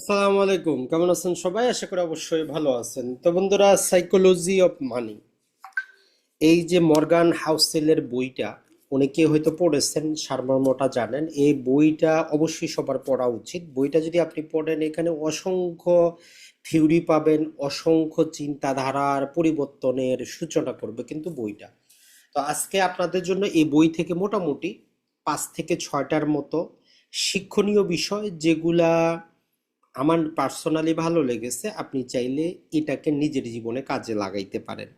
আসসালামু আলাইকুম। কেমন আছেন সবাই? আশা করি অবশ্যই ভালো আছেন। তো বন্ধুরা সাইকোলজি অফ মানি এই যে মর্গান হাউসেলের বইটা অনেকে হয়তো পড়েছেন সারমর্মটা জানেন। এই বইটা অবশ্যই সবার পড়া উচিত। বইটা যদি আপনি পড়েন, এখানে অসংখ্য থিওরি পাবেন, অসংখ্য চিন্তাধারার পরিবর্তনের সূচনা করবে কিন্তু বইটা। তো আজকে আপনাদের জন্য এই বই থেকে মোটামুটি পাঁচ থেকে ছয়টার মতো শিক্ষণীয় বিষয় যেগুলা আমার পার্সোনালি ভালো লেগেছে, আপনি চাইলে এটাকে নিজের জীবনে কাজে লাগাইতে পারেন।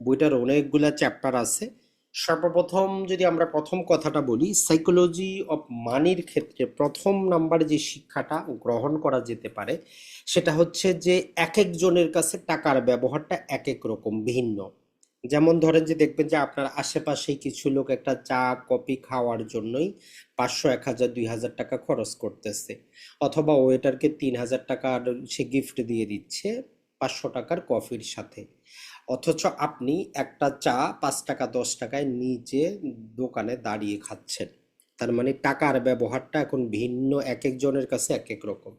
বইটার অনেকগুলা চ্যাপ্টার আছে। সর্বপ্রথম যদি আমরা প্রথম কথাটা বলি সাইকোলজি অফ মানির ক্ষেত্রে প্রথম নাম্বার যে শিক্ষাটা গ্রহণ করা যেতে পারে, সেটা হচ্ছে যে এক একজনের কাছে টাকার ব্যবহারটা এক এক রকম ভিন্ন। যেমন ধরেন যে দেখবেন যে আপনার আশেপাশেই কিছু লোক একটা চা, কফি খাওয়ার জন্যই পাঁচশো, এক হাজার, দুই হাজার টাকা খরচ করতেছে। অথবা ওয়েটারকে তিন হাজার টাকার সে গিফট দিয়ে দিচ্ছে পাঁচশো টাকার কফির সাথে। অথচ আপনি একটা চা পাঁচ টাকা, দশ টাকায় নিজে দোকানে দাঁড়িয়ে খাচ্ছেন। তার মানে টাকার ব্যবহারটা এখন ভিন্ন, এক একজনের কাছে এক এক রকম।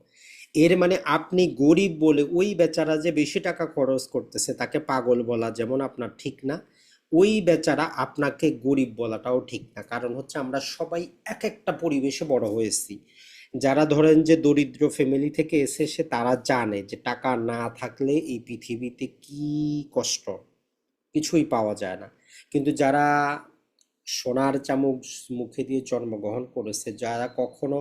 এর মানে আপনি গরিব বলে ওই বেচারা যে বেশি টাকা খরচ করতেছে, তাকে পাগল বলা যেমন আপনার ঠিক না, ওই বেচারা আপনাকে গরিব বলাটাও ঠিক না। কারণ হচ্ছে আমরা সবাই এক একটা পরিবেশে বড় হয়েছি। যারা ধরেন যে দরিদ্র ফ্যামিলি থেকে এসে এসেছে তারা জানে যে টাকা না থাকলে এই পৃথিবীতে কি কষ্ট, কিছুই পাওয়া যায় না। কিন্তু যারা সোনার চামচ মুখে দিয়ে জন্মগ্রহণ করেছে, যারা কখনো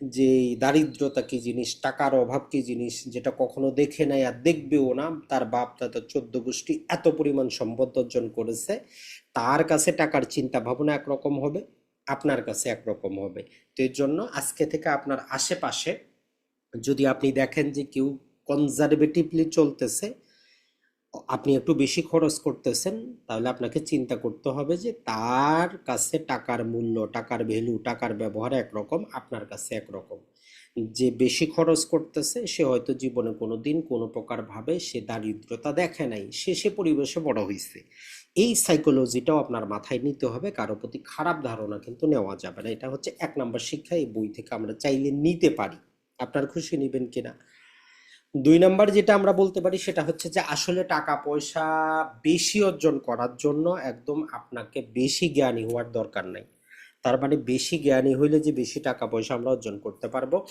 যে দারিদ্রতা কি জিনিস, টাকার অভাব কি জিনিস, যেটা কখনো দেখে নাই আর দেখবেও না, তার বাপ দাদা চোদ্দ গোষ্ঠী এত পরিমাণ সম্পদ অর্জন করেছে, তার কাছে টাকার চিন্তা ভাবনা একরকম হবে, আপনার কাছে একরকম হবে। তো এর জন্য আজকে থেকে আপনার আশেপাশে যদি আপনি দেখেন যে কেউ কনজারভেটিভলি চলতেছে আপনি একটু বেশি খরচ করতেছেন, তাহলে আপনাকে চিন্তা করতে হবে যে তার কাছে টাকার মূল্য, টাকার ভ্যালু টাকার ব্যবহার একরকম, আপনার কাছে একরকম। যে বেশি খরচ করতেছে, সে হয়তো জীবনে কোনো দিন কোনো প্রকার ভাবে সে দারিদ্রতা দেখে নাই, সে সে পরিবেশে বড় হয়েছে এই সাইকোলজিটাও আপনার মাথায় নিতে হবে, কারও প্রতি খারাপ ধারণা কিন্তু নেওয়া যাবে না। এটা হচ্ছে এক নম্বর শিক্ষা, এই বই থেকে আমরা চাইলে নিতে পারি। আপনার খুশি নেবেন কিনা? দুই নাম্বার যেটা আমরা বলতে পারি সেটা হচ্ছে যে আসলে টাকা পয়সা বেশি অর্জন করার জন্য একদম আপনাকে বেশি জ্ঞানী হওয়ার দরকার নাই। তার মানে বেশি জ্ঞানী হইলে যে বেশি টাকা পয়সা আমরা অর্জন করতে পারব,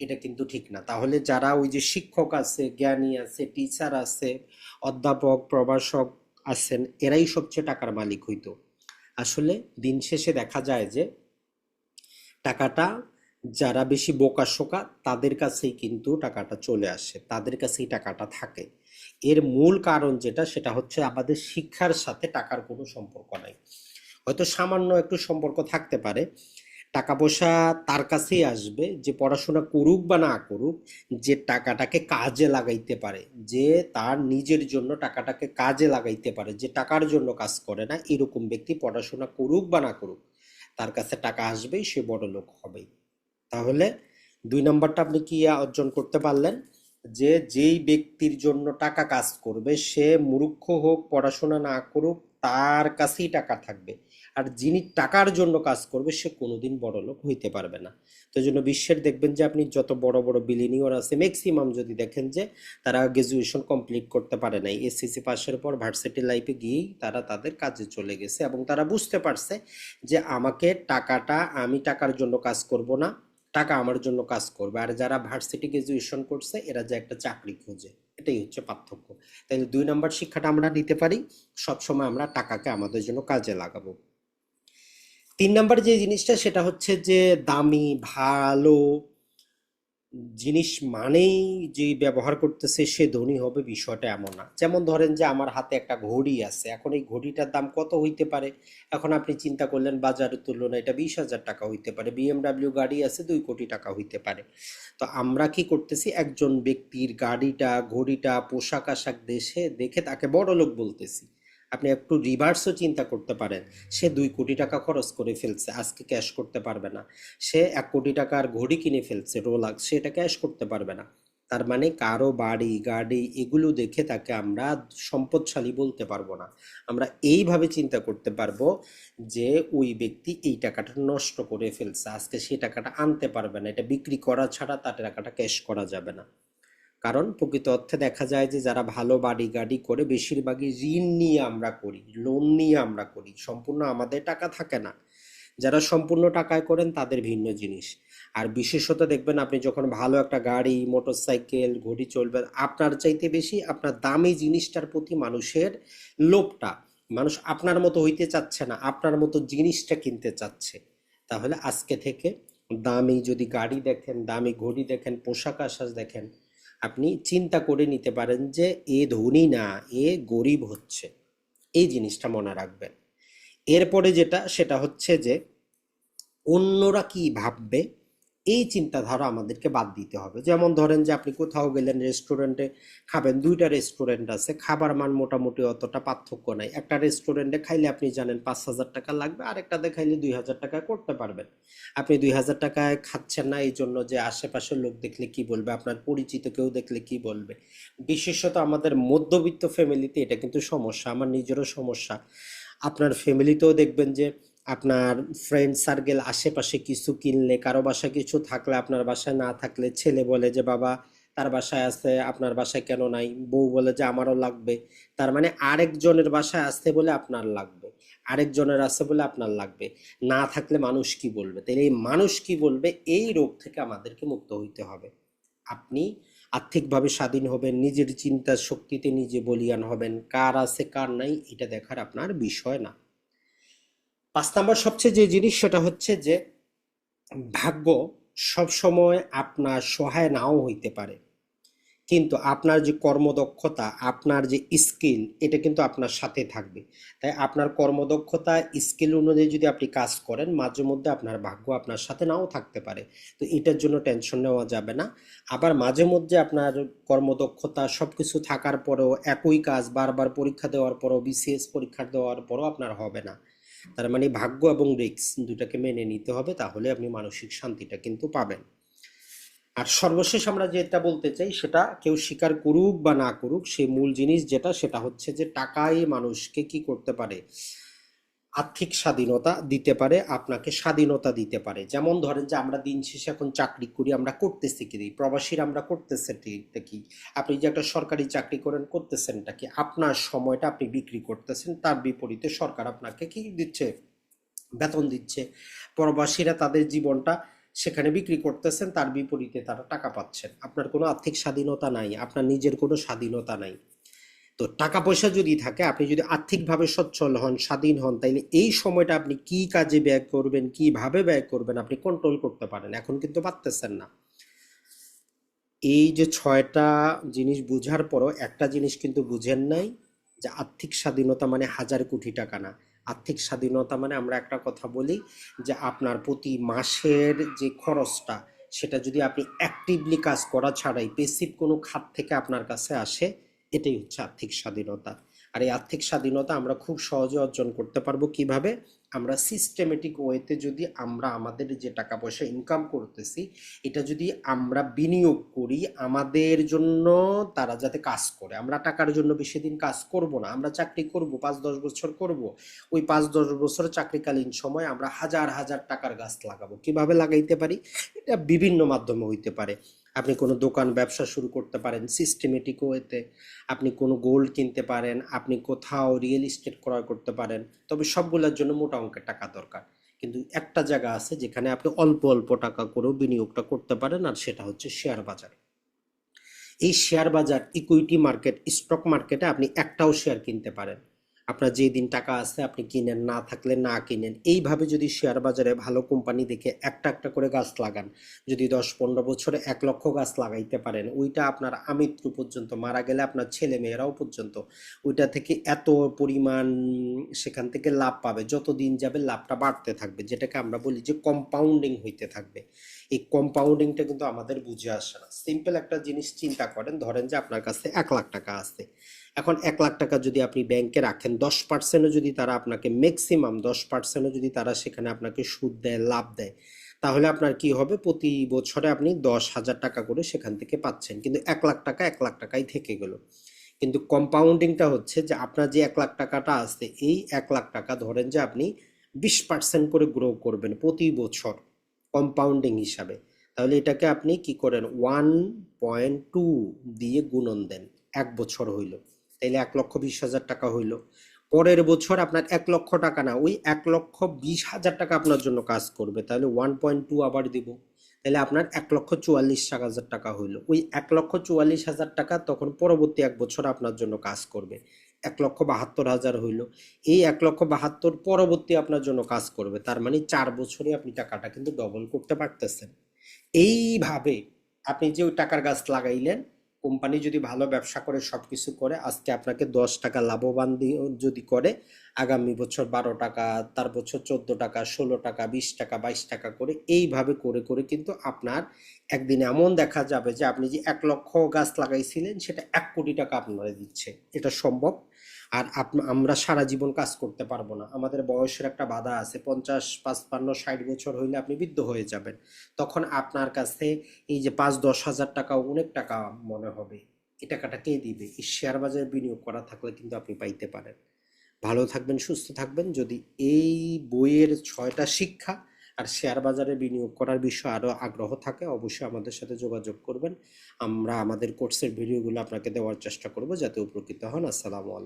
এটা কিন্তু ঠিক না। তাহলে যারা ওই যে শিক্ষক আছে, জ্ঞানী আছে টিচার আছে, অধ্যাপক, প্রভাষক আছেন, এরাই সবচেয়ে টাকার মালিক হইতো। আসলে দিন শেষে দেখা যায় যে টাকাটা যারা বেশি বোকা শোকা, তাদের কাছেই কিন্তু টাকাটা চলে আসে, তাদের কাছেই টাকাটা থাকে। এর মূল কারণ যেটা, সেটা হচ্ছে আমাদের শিক্ষার সাথে টাকার কোনো সম্পর্ক নাই। হয়তো সামান্য একটু সম্পর্ক থাকতে পারে টাকা পয়সা তার কাছেই আসবে, যে পড়াশোনা করুক বা না করুক, যে টাকাটাকে কাজে লাগাইতে পারে, যে তার নিজের জন্য টাকাটাকে কাজে লাগাইতে পারে, যে টাকার জন্য কাজ করে না, এরকম ব্যক্তি পড়াশোনা করুক বা না করুক, তার কাছে টাকা আসবেই, সে বড় লোক হবেই। তাহলে দুই নম্বরটা আপনি কি অর্জন করতে পারলেন? যে যেই ব্যক্তির জন্য টাকা কাজ করবে, সে মূর্খ হোক, পড়াশোনা না করুক, তার কাছেই টাকা থাকবে। আর যিনি টাকার জন্য কাজ করবে, সে কোনোদিন বড় লোক হইতে পারবে না। তো জন্য বিশ্বের দেখবেন যে আপনি যত বড় বড় বিলিনিয়র আছে ম্যাক্সিমাম যদি দেখেন যে তারা গ্রাজুয়েশন কমপ্লিট করতে পারে নাই এসএসসি পাশের পর ভার্সিটি লাইফে গিয়েই তারা তাদের কাজে চলে গেছে এবং তারা বুঝতে পারছে যে আমাকে টাকাটা, আমি টাকার জন্য কাজ করব না। টাকা আমার জন্য কাজ করবে। আর যারা ভার্সিটি গ্রাজুয়েশন করছে, এরা যে একটা চাকরি খুঁজে, এটাই হচ্ছে পার্থক্য। তাহলে দুই নম্বর শিক্ষাটা আমরা নিতে পারি, সবসময় আমরা টাকাকে আমাদের জন্য কাজে লাগাবো। তিন নম্বর যে জিনিসটা, সেটা হচ্ছে যে দামি, ভালো জিনিস মানেই যে ব্যবহার করতেছে সে ধনী হবে বিষয়টা এমন না। যেমন ধরেন যে আমার হাতে একটা ঘড়ি আছে, এখন এই ঘড়িটার দাম কত হইতে পারে? এখন আপনি চিন্তা করলেন বাজারের তুলনায় এটা বিশ হাজার টাকা হইতে পারে, বিএমডাব্লিউ গাড়ি আছে দুই কোটি টাকা হইতে পারে। তো আমরা কি করতেছি? একজন ব্যক্তির গাড়িটা, ঘড়িটা, পোশাক আশাক দেশে দেখে তাকে বড় লোক বলতেছি। আপনি একটু রিভার্সও চিন্তা করতে পারেন। সে দুই কোটি টাকা খরচ করে ফেলছে, আজকে ক্যাশ করতে পারবে না। সে এক কোটি টাকার ঘড়ি কিনে ফেলছে রোলাক্স সে এটা ক্যাশ করতে পারবে না। তার মানে কারও বাড়ি, গাড়ি, এগুলো দেখে তাকে আমরা সম্পদশালী বলতে পারব না। আমরা এইভাবে চিন্তা করতে পারব যে ওই ব্যক্তি এই টাকাটা নষ্ট করে ফেলছে, আজকে সেই টাকাটা আনতে পারবে না। এটা বিক্রি করা ছাড়া তার টাকাটা ক্যাশ করা যাবে না। কারণ প্রকৃত অর্থে দেখা যায় যে যারা ভালো বাড়ি গাড়ি করে বেশিরভাগই ঋণ নিয়ে আমরা করি লোন নিয়ে আমরা করি। সম্পূর্ণ আমাদের টাকা থাকে না। যারা সম্পূর্ণ টাকায় করেন তাদের ভিন্ন জিনিস। আর বিশেষত দেখবেন আপনি যখন ভালো একটা গাড়ি মোটরসাইকেল ঘড়ি চলবেন, আপনার চাইতে বেশি আপনার দামি জিনিসটার প্রতি মানুষের লোভটা। মানুষ আপনার মতো হইতে চাচ্ছে না, আপনার মতো জিনিসটা কিনতে চাচ্ছে। তাহলে আজকে থেকে দামি যদি গাড়ি দেখেন, দামি ঘড়ি দেখেন, পোশাক আশাক দেখেন আপনি চিন্তা করে নিতে পারেন যে, এ ধনী না, এ গরিব হচ্ছে। এই জিনিসটা মনে রাখবেন। এরপরে যেটা, সেটা হচ্ছে যে, অন্যরা কি ভাববে? এই চিন্তাধারা আমাদেরকে বাদ দিতে হবে। যেমন ধরেন যে আপনি কোথাও গেলেন রেস্টুরেন্টে খাবেন, দুইটা রেস্টুরেন্ট আছে। খাবার মান মোটামুটি অতটা পার্থক্য নাই। একটা রেস্টুরেন্টে খাইলে আপনি জানেন পাঁচ হাজার টাকা লাগবে আর একটাতে খাইলে দুই হাজার টাকায় করতে পারবেন। আপনি দুই হাজার টাকায় খাচ্ছেন না এই জন্য যে আশেপাশের লোক দেখলে কি বলবে, আপনার পরিচিত কেউ দেখলে কি বলবে? বিশেষত আমাদের মধ্যবিত্ত ফ্যামিলিতে এটা কিন্তু সমস্যা, আমার নিজেরও সমস্যা। আপনার ফ্যামিলিতেও দেখবেন যে আপনার ফ্রেন্ড সার্কেল আশেপাশে কিছু কিনলে, কারও বাসায় কিছু থাকলে, আপনার বাসায় না থাকলে ছেলে বলে যে, বাবা, তার বাসায় আছে, আপনার বাসায় কেন নাই? বউ বলে যে, আমারও লাগবে। তার মানে আরেকজনের বাসায় আসতে বলে আপনার লাগবে, আরেকজনের আছে বলে আপনার লাগবে। না থাকলে মানুষ কি বলবে? তাহলে এই মানুষ কি বলবে? এই রোগ থেকে আমাদেরকে মুক্ত হইতে হবে। আপনি আর্থিকভাবে স্বাধীন হবেন, নিজের চিন্তার শক্তিতে নিজে বলিয়ান হবেন। কার আছে, কার নাই, এটা দেখার আপনার বিষয় না। পাঁচ নাম্বার সবচেয়ে যে জিনিস সেটা হচ্ছে যে ভাগ্য সবসময় আপনার সহায় নাও হইতে পারে। কিন্তু আপনার যে কর্মদক্ষতা, আপনার যে স্কিল, এটা কিন্তু আপনার সাথে থাকবে। তাই আপনার কর্মদক্ষতা, স্কিল অনুযায়ী যদি আপনি কাজ করেন, মাঝে মধ্যে আপনার ভাগ্য আপনার সাথে নাও থাকতে পারে। তো এটার জন্য টেনশন নেওয়া যাবে না। আবার মাঝে মধ্যে আপনার কর্মদক্ষতা সব কিছু থাকার পরেও একই কাজ বারবার পরীক্ষা দেওয়ার পরও বিসিএস পরীক্ষা দেওয়ার পরও আপনার হবে না। তার মানে ভাগ্য এবং রিক্স দুটাকে মেনে নিতে হবে, তাহলে আপনি মানসিক শান্তিটা কিন্তু পাবেন। আর সর্বশেষ আমরা যেটা বলতে চাই, সেটা কেউ স্বীকার করুক বা না করুক সেই মূল জিনিস যেটা, সেটা হচ্ছে যে টাকাই মানুষকে কি করতে পারে? আর্থিক স্বাধীনতা দিতে পারে, আপনাকে স্বাধীনতা দিতে পারে। যেমন ধরেন যে আমরা দিন শেষে এখন চাকরি করি, আমরা করতেছি কি? প্রবাসীর আমরা করতেছে কি? আপনি যে একটা সরকারি চাকরি করেন, করতেছেনটা কি? আপনার সময়টা আপনি বিক্রি করতেছেন, তার বিপরীতে সরকার আপনাকে কি দিচ্ছে? বেতন দিচ্ছে। প্রবাসীরা তাদের জীবনটা সেখানে বিক্রি করতেছেন, তার বিপরীতে তারা টাকা পাচ্ছেন। আপনার কোনো আর্থিক স্বাধীনতা নাই, আপনার নিজের কোনো স্বাধীনতা নাই। তো টাকা পয়সা যদি থাকে, আপনি যদি আর্থিকভাবে সচ্ছল হন, স্বাধীন হন, তাইলে এই সময়টা আপনি কি কাজে ব্যয় করবেন, কীভাবে ব্যয় করবেন, আপনি কন্ট্রোল করতে পারেন। এখন কিন্তু পারতেছেন না। এই যে ছয়টা জিনিস বুঝার পরও একটা জিনিস কিন্তু বুঝেন নাই, যে আর্থিক স্বাধীনতা মানে হাজার কোটি টাকা না। আর্থিক স্বাধীনতা মানে আমরা একটা কথা বলি, যে আপনার প্রতি মাসের যে খরচটা, সেটা যদি আপনি অ্যাক্টিভলি কাজ করা ছাড়াই পেসিভ কোনো খাত থেকে আপনার কাছে আসে এটাই হচ্ছে আর্থিক স্বাধীনতা। আর এই আর্থিক স্বাধীনতা আমরা খুব সহজে অর্জন করতে পারব কীভাবে? আমরা সিস্টেমেটিক ওয়েতে যদি আমরা আমাদের যে টাকা পয়সা ইনকাম করতেছি, এটা যদি আমরা বিনিয়োগ করি, আমাদের জন্য তারা যাতে কাজ করে। আমরা টাকার জন্য বেশি দিন কাজ করব না, আমরা চাকরি করব, পাঁচ দশ বছর করব। ওই পাঁচ দশ বছর চাকরিকালীন সময় আমরা হাজার হাজার টাকার গাছ লাগাবো। কীভাবে লাগাইতে পারি? এটা বিভিন্ন মাধ্যমে হইতে পারে। আপনি কোনো দোকান, ব্যবসা শুরু করতে পারেন সিস্টেমেটিক ওয়েতে আপনি কোনো গোল্ড কিনতে পারেন, আপনি কোথাও রিয়েল এস্টেট ক্রয় করতে পারেন। তবে সবগুলোর জন্য মোটা অঙ্কের টাকা দরকার। কিন্তু একটা জায়গা আছে যেখানে আপনি অল্প অল্প টাকা করেও বিনিয়োগটা করতে পারেন, আর সেটা হচ্ছে শেয়ার বাজারে। এই শেয়ার বাজার ইকুইটি মার্কেট স্টক মার্কেটে আপনি একটাও শেয়ার কিনতে পারেন। আপনার যে দিন টাকা আছে আপনি কিনেন, না থাকলে না কিনেন। এইভাবে যদি শেয়ার বাজারে ভালো কোম্পানি দেখে একটা একটা করে গাছ লাগান, যদি দশ, পনেরো বছরে এক লক্ষ গাছ লাগাইতে পারেন, ওইটা আপনার আমৃত্যু পর্যন্ত, মারা গেলে আপনার ছেলে মেয়েরাও পর্যন্ত, ওইটা থেকে এত পরিমাণ সেখান থেকে লাভ পাবে, যত দিন যাবে লাভটা বাড়তে থাকবে, যেটাকে আমরা বলি যে কম্পাউন্ডিং হইতে থাকবে। এই কম্পাউন্ডিংটা কিন্তু আমাদের বুঝে আসে না। সিম্পল একটা জিনিস চিন্তা করেন, ধরেন যে আপনার কাছে এক লাখ টাকা আছে। এখন এক লাখ টাকা যদি আপনি ব্যাংকে রাখেন, দশ পার্সেন্টও যদি তারা আপনাকে ম্যাক্সিমাম দশ পার্সেন্টও যদি তারা সেখানে আপনাকে সুদ দেয়, লাভ দেয়, তাহলে আপনার কি হবে? প্রতি বছরে আপনি দশ হাজার টাকা করে সেখান থেকে পাচ্ছেন। কিন্তু এক লাখ টাকা এক লাখ টাকাই থেকে গেল। কিন্তু কম্পাউন্ডিংটা হচ্ছে যে আপনার যে এক লাখ টাকাটা আছে, এই এক লাখ টাকা ধরেন যে আপনি বিশ পার্সেন্ট করে গ্রো করবেন প্রতি বছর কম্পাউন্ডিং হিসাবে। তাহলে এটাকে আপনি কি করেন? ওয়ান পয়েন্ট টু দিয়ে গুণন দেন, এক বছর হইল। তাইলে এক লক্ষ বিশ হাজার টাকা হইল। পরের বছর আপনার এক লক্ষ টাকা না, ওই এক লক্ষ বিশ হাজার টাকা আপনার জন্য কাজ করবে। তাহলে ওয়ান পয়েন্ট টু আবার দিব। তাহলে আপনার এক লক্ষ চুয়াল্লিশ হাজার টাকা হইল। ওই এক লক্ষ চুয়াল্লিশ হাজার টাকা তখন পরবর্তী এক বছর আপনার জন্য কাজ করবে। এক লক্ষ বাহাত্তর হাজার হইল। এই এক লক্ষ বাহাত্তর পরবর্তী আপনার জন্য কাজ করবে। তার মানে চার বছরে আপনি টাকাটা কিন্তু ডবল করতে পারতেছেন। এইভাবে আপনি যে ওই টাকার গাছ লাগাইলেন কোম্পানি যদি ভালো ব্যবসা করে সব কিছু করে, আজকে আপনাকে দশ টাকা লাভবান যদি করে, আগামী বছর বারো টাকা, তার বছর চোদ্দ টাকা, ষোলো টাকা, বিশ টাকা, বাইশ টাকা করে, এইভাবে করে করে কিন্তু আপনার একদিন এমন দেখা যাবে যে আপনি যে এক লক্ষ গাছ লাগাইছিলেন, সেটা এক কোটি টাকা আপনারা দিচ্ছে। এটা সম্ভব? আর আমরা সারা জীবন কাজ করতে পারব না। আমাদের বয়সের একটা বাধা আছে, পঞ্চাশ, পাঁচপান্ন, ষাট বছর হইলে আপনি বৃদ্ধ হয়ে যাবেন। তখন আপনার কাছে এই যে পাঁচ, দশ হাজার টাকা, অনেক টাকা মনে হবে। এই টাকাটা কে দিবে? এই শেয়ার বাজারে বিনিয়োগ করা থাকলে কিন্তু আপনি পাইতে পারেন। ভালো থাকবেন, সুস্থ থাকবেন। যদি এই বইয়ের ছয়টা শিক্ষা আর শেয়ার বাজারে বিনিয়োগ করার বিষয়ে আরও আগ্রহ থাকে, অবশ্যই আমাদের সাথে যোগাযোগ করবেন। আমরা আমাদের কোর্সের ভিডিওগুলো আপনাকে দেওয়ার চেষ্টা করব, যাতে উপকৃত হন। আসসালামু আলাইকুম।